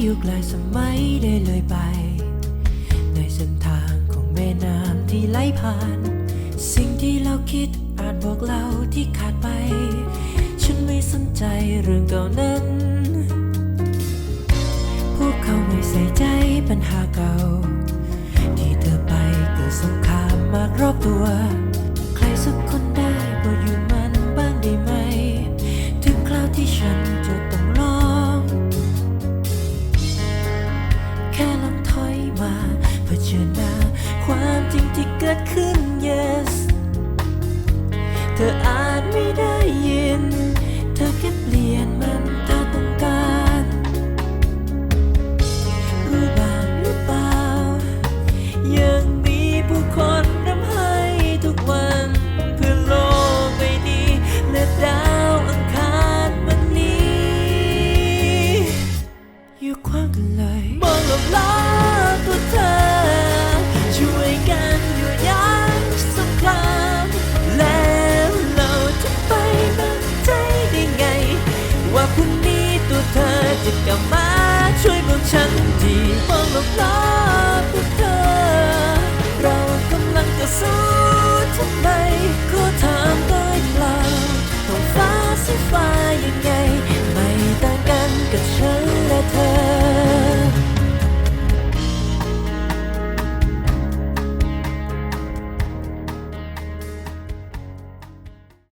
อยุคหลสมัยได้เลยไป ในเส้นทางของแม่น้ำที่ไหลผ่าน สิ่งที่เราคิดอาจบอกเราที่ขาดไป ฉันไม่สนใจเรื่องเก่านั้น พวกเขาไม่ใส่ใจปัญหาเก่า ที่เธอไปเกิดสงครามมากรอบตัว ความจริงที่เกิดขึ้น yes เธออาจไม่ได้ จะกลับมาช่วยพวกฉันทีมองโลกน้อย